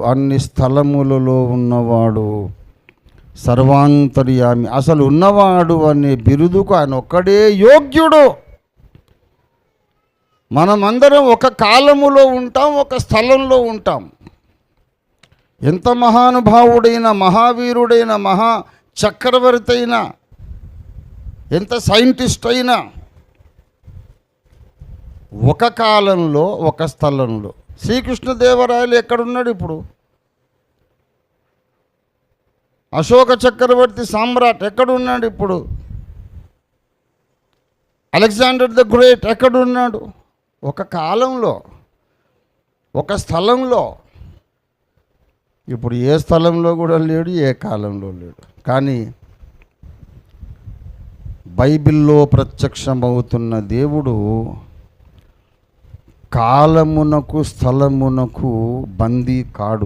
అన్ని స్థలములలో ఉన్నవాడు సర్వాంతర్యామి. అసలు ఉన్నవాడు అనే బిరుదుకు ఆయన ఒక్కడే యోగ్యుడు. మనమందరం ఒక కాలములో ఉంటాం ఒక స్థలంలో ఉంటాం. ఎంత మహానుభావుడైన మహావీరుడైన మహా చక్రవర్తి అయినా ఎంత సైంటిస్ట్ అయినా ఒక కాలంలో ఒక స్థలంలో శ్రీకృష్ణదేవరాయలు ఎక్కడున్నాడు ఇప్పుడు? అశోక చక్రవర్తి సామ్రాట్ ఎక్కడున్నాడు ఇప్పుడు? అలెగ్జాండర్ ద గ్రేట్ ఎక్కడున్నాడు? ఒక కాలంలో ఒక స్థలంలో. ఇప్పుడు ఏ స్థలంలో కూడా లేడు ఏ కాలంలో లేడు. కానీ బైబిల్లో ప్రత్యక్షమవుతున్న దేవుడు కాలమునకు స్థలమునకు బందీ కాడు.